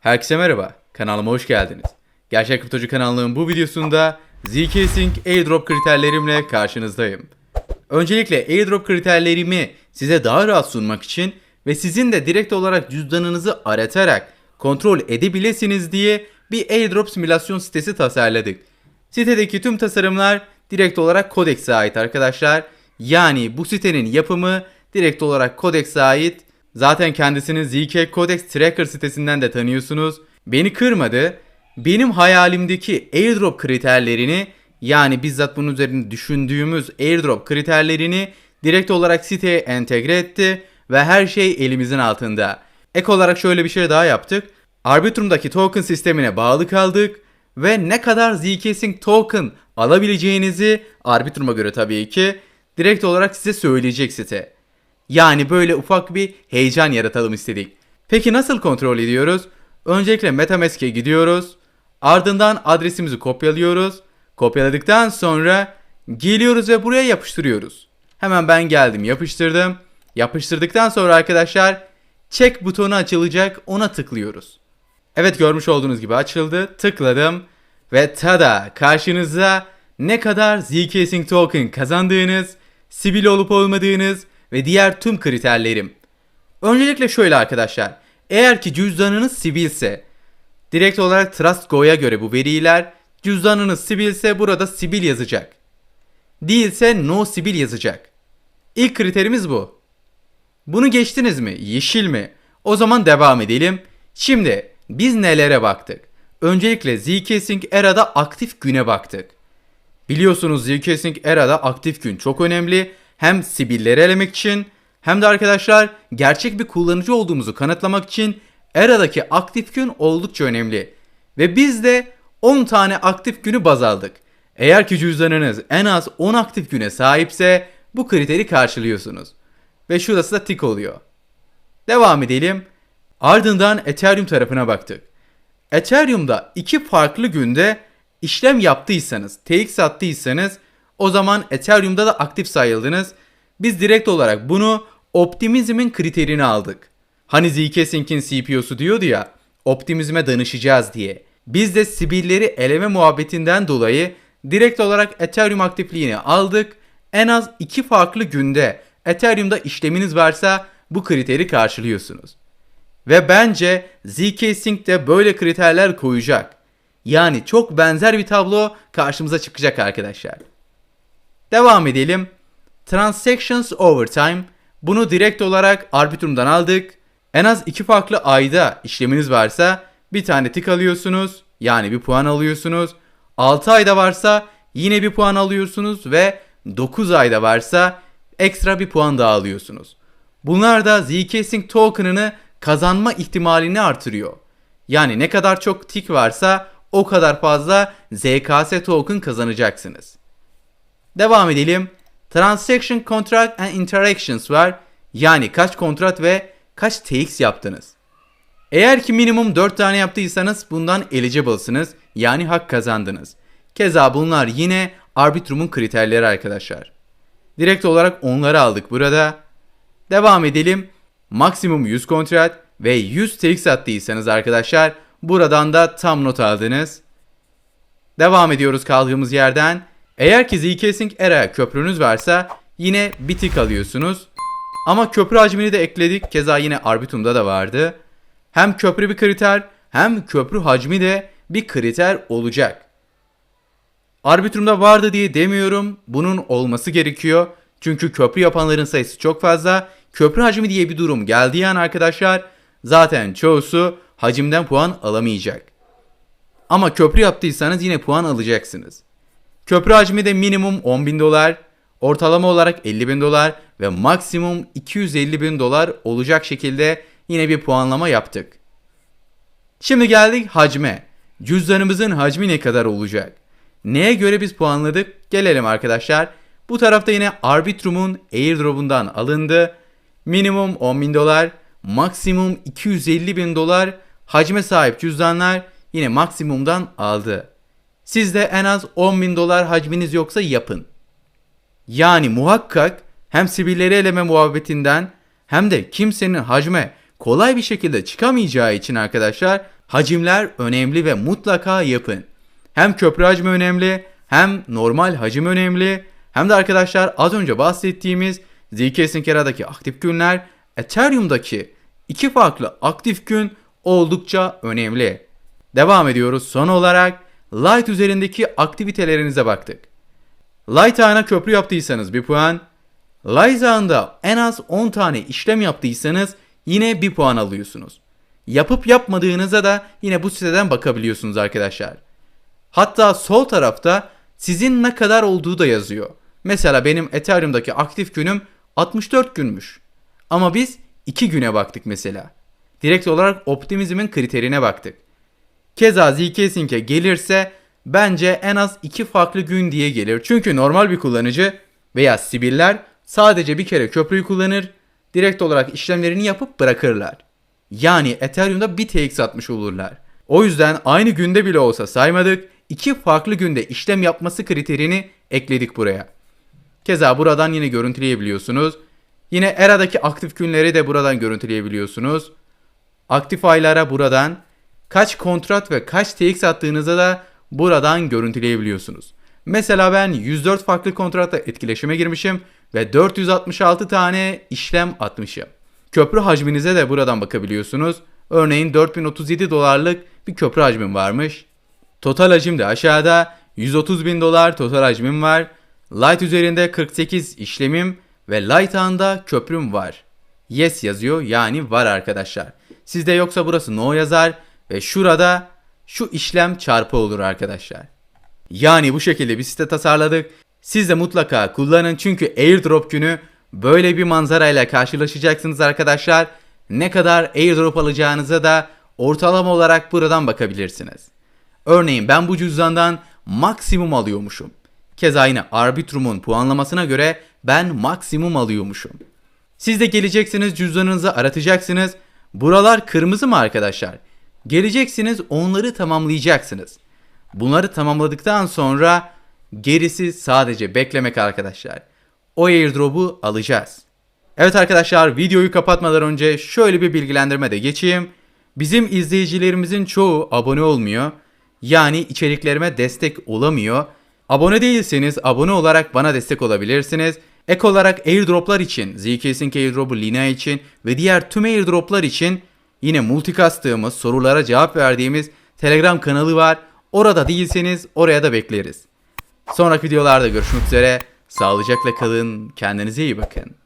Herkese merhaba, kanalıma hoş geldiniz. Gerçek Kriptocu kanalının bu videosunda ZK-Sync airdrop kriterlerimle karşınızdayım. Öncelikle airdrop kriterlerimi size daha rahat sunmak için ve sizin de direkt olarak cüzdanınızı aratarak kontrol edebilirsiniz diye bir airdrop simülasyon sitesi tasarladık. Sitedeki tüm tasarımlar direkt olarak Codex'e ait arkadaşlar. Yani bu sitenin yapımı direkt olarak Codex'e ait. Zaten kendisini ZK Codex Tracker sitesinden de tanıyorsunuz. Beni kırmadı. Benim hayalimdeki airdrop kriterlerini yani bizzat bunun üzerinde düşündüğümüz airdrop kriterlerini direkt olarak siteye entegre etti ve her şey elimizin altında. Ek olarak şöyle bir şey daha yaptık. Arbitrum'daki token sistemine bağlı kaldık ve ne kadar zk token alabileceğinizi Arbitrum'a göre tabii ki direkt olarak size söyleyecek site. Yani böyle ufak bir heyecan yaratalım istedik. Peki nasıl kontrol ediyoruz? Öncelikle Metamask'e gidiyoruz. Ardından adresimizi kopyalıyoruz. Kopyaladıktan sonra geliyoruz ve buraya yapıştırıyoruz. Hemen ben geldim yapıştırdım. Yapıştırdıktan sonra arkadaşlar check butonu açılacak ona tıklıyoruz. Evet görmüş olduğunuz gibi açıldı. Tıkladım ve tada karşınıza ne kadar ZK Sync token kazandığınız, sibil olup olmadığınız ve diğer tüm kriterlerim. Öncelikle şöyle arkadaşlar. Eğer ki cüzdanınız sibilse, direkt olarak TrustGo'ya göre bu veriler, cüzdanınız sibilse burada sibil yazacak. Değilse no sibil yazacak. İlk kriterimiz bu. Bunu geçtiniz mi? Yeşil mi? O zaman devam edelim. Şimdi biz nelere baktık? Öncelikle Zsync Era'da aktif güne baktık. Biliyorsunuz Zsync Era'da aktif gün çok önemli. Hem sibilleri elemek için hem de arkadaşlar gerçek bir kullanıcı olduğumuzu kanıtlamak için Era'daki aktif gün oldukça önemli. Ve biz de 10 tane aktif günü baz aldık. Eğer ki cüzdanınız en az 10 aktif güne sahipse bu kriteri karşılıyorsunuz. Ve şurası da tik oluyor. Devam edelim. Ardından Ethereum tarafına baktık. Ethereum'da iki farklı günde işlem yaptıysanız, TX attıysanız o zaman Ethereum'da da aktif sayıldınız. Biz direkt olarak bunu optimizmin kriterini aldık. Hani ZK Sync'in CPU'su diyordu ya, optimizme danışacağız diye. Biz de sibilleri eleme muhabbetinden dolayı direkt olarak Ethereum aktifliğini aldık. En az iki farklı günde Ethereum'da işleminiz varsa bu kriteri karşılıyorsunuz. Ve bence ZK Sync de böyle kriterler koyacak. Yani çok benzer bir tablo karşımıza çıkacak arkadaşlar. Devam edelim. Transactions Overtime. Bunu direkt olarak Arbitrum'dan aldık. En az iki farklı ayda işleminiz varsa bir tane tık alıyorsunuz. Yani bir puan alıyorsunuz. 6 ayda varsa yine bir puan alıyorsunuz ve 9 ayda varsa ekstra bir puan daha alıyorsunuz. Bunlar da Sync token'ını kazanma ihtimalini artırıyor. Yani ne kadar çok tik varsa o kadar fazla ZKS token kazanacaksınız. Devam edelim. Transaction Contract and Interactions var. Yani kaç kontrat ve kaç TX yaptınız. Eğer ki minimum 4 tane yaptıysanız bundan eligible'sınız. Yani hak kazandınız. Keza bunlar yine Arbitrum'un kriterleri arkadaşlar. Direkt olarak onları aldık burada. Devam edelim. Maksimum 100 kontrat ve 100 TX attıysanız arkadaşlar buradan da tam not aldınız. Devam ediyoruz kaldığımız yerden. Eğer ki ZK Sync Era köprünüz varsa yine bir tık alıyorsunuz. Ama köprü hacmini de ekledik. Keza yine Arbitrum'da da vardı. Hem köprü bir kriter hem köprü hacmi de bir kriter olacak. Arbitrum'da vardı diye demiyorum. Bunun olması gerekiyor. Çünkü köprü yapanların sayısı çok fazla. Köprü hacmi diye bir durum geldiği an arkadaşlar zaten çoğusu hacimden puan alamayacak. Ama köprü yaptıysanız yine puan alacaksınız. Köprü hacmi de minimum 10 bin dolar, ortalama olarak 50 bin dolar ve maksimum 250 bin dolar olacak şekilde yine bir puanlama yaptık. Şimdi geldik hacme. Cüzdanımızın hacmi ne kadar olacak? Neye göre biz puanladık? Gelelim arkadaşlar. Bu tarafta yine Arbitrum'un airdrop'undan alındı. Minimum 10 bin dolar, maksimum 250 bin dolar hacme sahip cüzdanlar yine maksimumdan aldı. Sizde en az 10 bin dolar hacminiz yoksa yapın. Yani muhakkak hem sibilleri eleme muhabbetinden hem de kimsenin hacme kolay bir şekilde çıkamayacağı için arkadaşlar Hacimler önemli ve mutlaka yapın. Hem köprü hacmi önemli, hem normal hacim önemli, hem de arkadaşlar az önce bahsettiğimiz ZK Syncera'daki aktif günler Ethereum'daki iki farklı aktif gün oldukça önemli. Devam ediyoruz. Son olarak Light üzerindeki aktivitelerinize baktık. Light ağına köprü yaptıysanız 1 puan, Light ağında en az 10 tane işlem yaptıysanız yine 1 puan alıyorsunuz. Yapıp yapmadığınıza da yine bu siteden bakabiliyorsunuz arkadaşlar. Hatta sol tarafta sizin ne kadar olduğu da yazıyor. Mesela benim Ethereum'daki aktif günüm 64 günmüş. Ama biz 2 güne baktık mesela. Direkt olarak optimizmin kriterine baktık. Keza ZK Sync'e gelirse bence en az 2 farklı gün diye gelir. Çünkü normal bir kullanıcı veya sibiller sadece bir kere köprüyü kullanır, direkt olarak işlemlerini yapıp bırakırlar. Yani Ethereum'da bir TX atmış olurlar. O yüzden aynı günde bile olsa saymadık, iki farklı günde işlem yapması kriterini ekledik buraya. Keza buradan yine görüntüleyebiliyorsunuz. Yine ERA'daki aktif günleri de buradan görüntüleyebiliyorsunuz. Aktif aylara buradan kaç kontrat ve kaç TX attığınızı da buradan görüntüleyebiliyorsunuz. Mesela ben 104 farklı kontratla etkileşime girmişim ve 466 tane işlem atmışım. Köprü hacminize de buradan bakabiliyorsunuz. Örneğin 4037 dolarlık bir köprü hacmim varmış. Total hacim de aşağıda 130 bin dolar total hacmim var. Light üzerinde 48 işlemim ve Light ağında köprüm var. Yes yazıyor yani var arkadaşlar. Sizde yoksa burası no yazar ve şurada şu işlem çarpı olur arkadaşlar. Yani bu şekilde bir site tasarladık. Siz de mutlaka kullanın çünkü airdrop günü böyle bir manzarayla karşılaşacaksınız arkadaşlar. Ne kadar airdrop alacağınıza da ortalama olarak buradan bakabilirsiniz. Örneğin ben bu cüzdandan maksimum alıyormuşum. Keza yine Arbitrum'un puanlamasına göre ben maksimum alıyormuşum. Siz de geleceksiniz cüzdanınızı aratacaksınız. Buralar kırmızı mı arkadaşlar? Geleceksiniz onları tamamlayacaksınız. Bunları tamamladıktan sonra gerisi sadece beklemek arkadaşlar. O airdrop'u alacağız. Evet arkadaşlar videoyu kapatmadan önce şöyle bir bilgilendirme de geçeyim. Bizim izleyicilerimizin çoğu abone olmuyor. Yani içeriklerime destek olamıyor. Abone değilseniz abone olarak bana destek olabilirsiniz. Ek olarak airdroplar için, ZK airdrop'u Lina için ve diğer tüm airdroplar için yine multicastığımız, sorulara cevap verdiğimiz Telegram kanalı var. Orada değilseniz oraya da bekleriz. Sonraki videolarda görüşmek üzere. Sağlıcakla kalın. Kendinize iyi bakın.